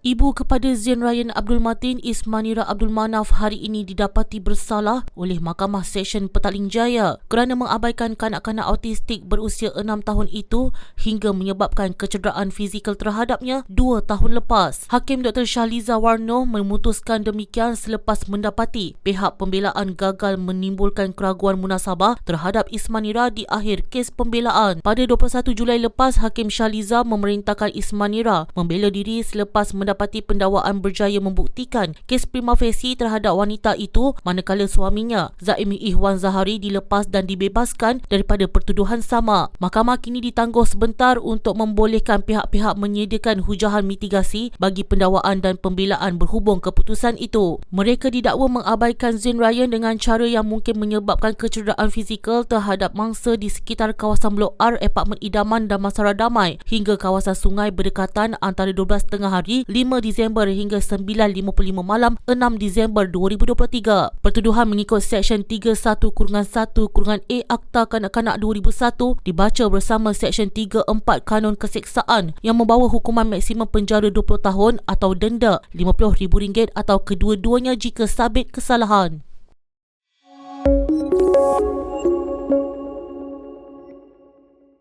Ibu kepada Zain Ryan Abdul Matin Ismanira Abdul Manaf hari ini didapati bersalah oleh Mahkamah Seksyen Petaling Jaya kerana mengabaikan kanak-kanak autistik berusia 6 tahun itu hingga menyebabkan kecederaan fizikal terhadapnya 2 tahun lepas. Hakim Dr. Shahliza Warno memutuskan demikian selepas mendapati pihak pembelaan gagal menimbulkan keraguan munasabah terhadap Ismanira di akhir kes pembelaan. Pada 21 Julai lepas, Hakim Shahliza memerintahkan Ismanira membela diri selepas mendapati mendapati pendakwaan berjaya membuktikan kes prima facie terhadap wanita itu manakala suaminya Zaimi Ihwan Zahari dilepas dan dibebaskan daripada pertuduhan sama. Mahkamah kini ditangguh sebentar untuk membolehkan pihak-pihak menyediakan hujahan mitigasi bagi pendakwaan dan pembelaan berhubung keputusan itu. Mereka didakwa mengabaikan Zain Ryan dengan cara yang mungkin menyebabkan kecederaan fizikal terhadap mangsa di sekitar kawasan Blok R, Apartmen Idaman dan Masara Damai hingga kawasan sungai berdekatan antara 12 tengah hari 5 Disember hingga 9.55 malam 6 Disember 2023. Pertuduhan mengikut Seksyen 31 kurungan 1 kurungan A Akta Kanak-Kanak 2001 dibaca bersama Seksyen 34 Kanun Keseksaan yang membawa hukuman maksimum penjara 20 tahun atau denda RM50,000 atau kedua-duanya jika sabit kesalahan.